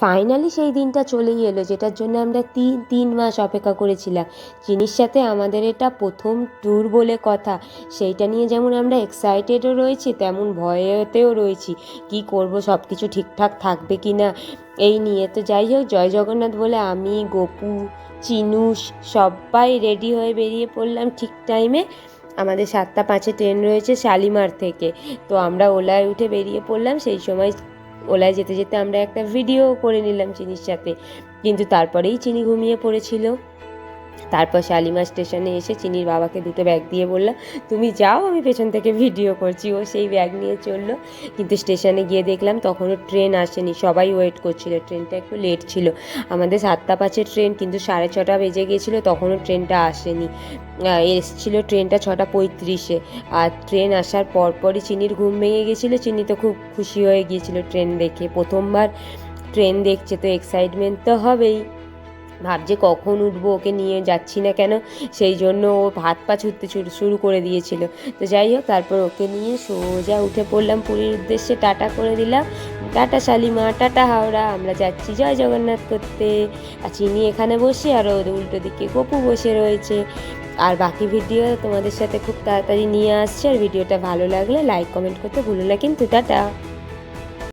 Finally সেই দিনটা চলেই এলো, যেটার জন্য আমরা তিন তিন মাস অপেক্ষা করেছিলাম। চিনির সাথে আমাদের এটা প্রথম ট্যুর বলে কথা। সেইটা নিয়ে যেমন আমরা এক্সাইটেডও রয়েছি, তেমন ভয়েতেও রয়েছি। কি করব সব কিছু ঠিকঠাক থাকবে কি না এই নিয়ে। তো যাই হোক, জয় জগন্নাথ বলে আমি, গপু চিনুস সবাই রেডি হয়ে বেরিয়ে পড়লাম ঠিক টাইমে আমাদের সাতটা পাঁচে ট্রেন রয়েছে শালিমার থেকে। তো আমরা ওলায় উঠে বেরিয়ে পড়লাম। সেই সময় ওলায় যেতে যেতে আমরা একটা ভিডিও করে নিলাম চিনির সাথে কিন্তু তারপরেই চিনি ঘুমিয়ে পড়েছিল। তারপর শালিমা স্টেশনে এসে চিনির বাবাকে দুটো ব্যাগ দিয়ে বললাম তুমি যাও, আমি পেছন থেকে ভিডিও করছি। ও সেই ব্যাগ নিয়ে চলল। কিন্তু স্টেশনে গিয়ে দেখলাম তখনও ট্রেন আসেনি। সবাই ওয়েট করছিল। ট্রেনটা একটু লেট ছিল। আমাদের সাতটা পাঁচের ট্রেন কিন্তু সাড়ে ছটা বেজে গিয়েছিল, তখনও ট্রেনটা আসেনি। এসছিল ট্রেনটা ছটা পঁয়ত্রিশে। আর ট্রেন আসার পরপরই চিনির ঘুম ভেঙে গেছিল চিনি তো খুব খুশি হয়ে গিয়েছিল ট্রেন দেখে। প্রথমবার ট্রেন দেখছে তো এক্সাইটমেন্ট তো হবেই। ভাবছে কখন উঠবো, ওকে নিয়ে যাচ্ছি না কেন? সেই জন্য ও হাত পা ছুটতে শুরু করে দিয়েছিল। তো যাই হোক, তারপর ওকে নিয়ে সোজা উঠে পড়লাম পুরীর উদ্দেশ্যে। টাটা করে দিলাম। Tata Shalimar, tata Howrah. আমরা যাচ্ছি জয় জগন্নাথ করতে। আর চিনি এখানে বসে, আর উল্টো দিকে গপু বসে রয়েছে। আর বাকি ভিডিও তোমাদের সাথে খুব তাড়াতাড়ি নিয়ে আসছে। আর ভিডিওটা ভালো লাগলে লাইক, কমেন্ট করতে ভুলো না। কিন্তু টাটা।